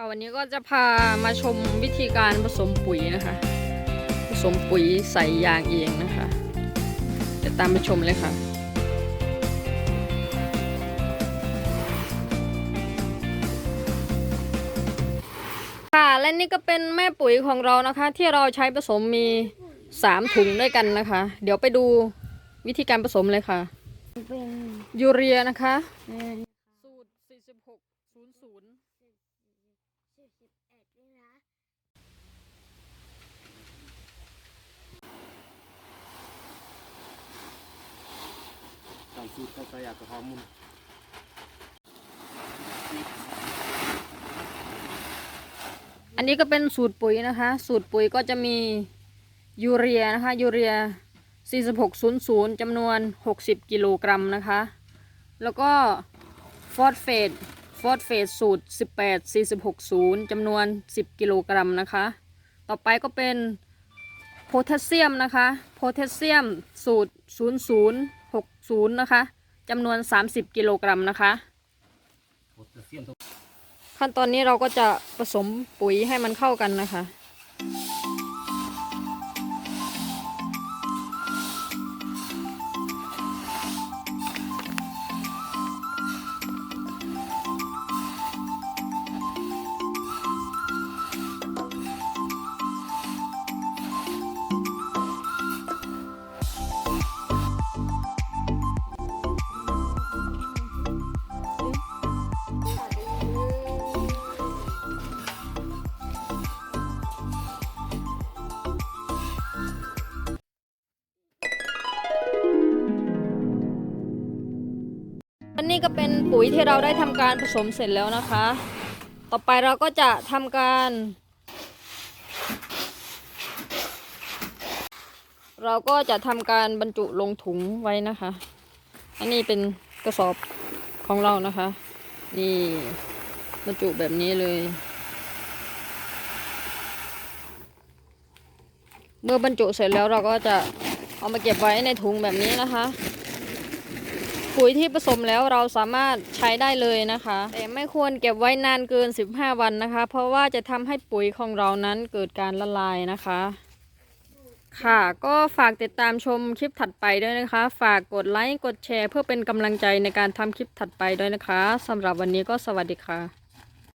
ค่ะวันนี้ก็จะพามาชมวิธีการผสมปุ๋ยนะคะ ผสมปุ๋ยใส่ยางเองนะคะเดี๋ยวตามไปชมเลยค่ะค่ะและนี่ก็เป็นแม่ปุ๋ยของเรานะคะ ที่เราใช้ผสมมีสามถุงด้วยกันนะคะ เดี๋ยวไปดูวิธีการผสมเลยค่ะเป็นยูเรียนะคะเอ่อสูตร4600 สิบเอ็ดนี่นะใส่สูตรใส่ยากระหอมมุนอันนี้ก็เป็นสูตรปุ๋ยนะคะ สูตรปุ๋ยก็จะมียูเรียนะคะ ยูเรีย 4600จำนวน 60 กิโลกรัมนะคะ แล้วก็ฟอสเฟต ฟอสเฟตสูตร 18 460จำนวน 10 กิโลกรัมนะคะ ต่อไปก็เป็นโพแทสเซียมนะคะโพแทสเซียมสูตร 0060 นะคะจำนวน 30 กิโลกรัมนะคะโพแทสเซียมตัวขั้นตอนนี้เราก็จะผสมปุ๋ยให้มันเข้ากันนะคะ อันนี้ก็เป็นปุ๋ยที่เราได้ทำการผสมเสร็จแล้วนะคะ ต่อไปเราก็จะทำการ เราก็จะทำการบรรจุลงถุงไว้นะคะ อันนี้เป็นกระสอบของเรานะคะ นี่บรรจุแบบนี้เลย เมื่อบรรจุเสร็จแล้วเราก็จะเอามาเก็บไว้ในถุงแบบนี้นะคะ ปุ๋ยที่ผสมแล้วเราสามารถใช้ได้เลยนะคะ แต่ไม่ควรเก็บไว้นานเกิน 15 วันนะคะ เพราะว่าจะทำให้ปุ๋ยของเรานั้นเกิดการละลายนะคะ ค่ะก็ฝากติดตามชมคลิปถัดไปด้วยนะคะ ฝากกดไลค์กดแชร์ เพื่อเป็นกำลังใจในการทำคลิปถัดไปด้วยนะคะสำหรับวันนี้ก็สวัสดีค่ะ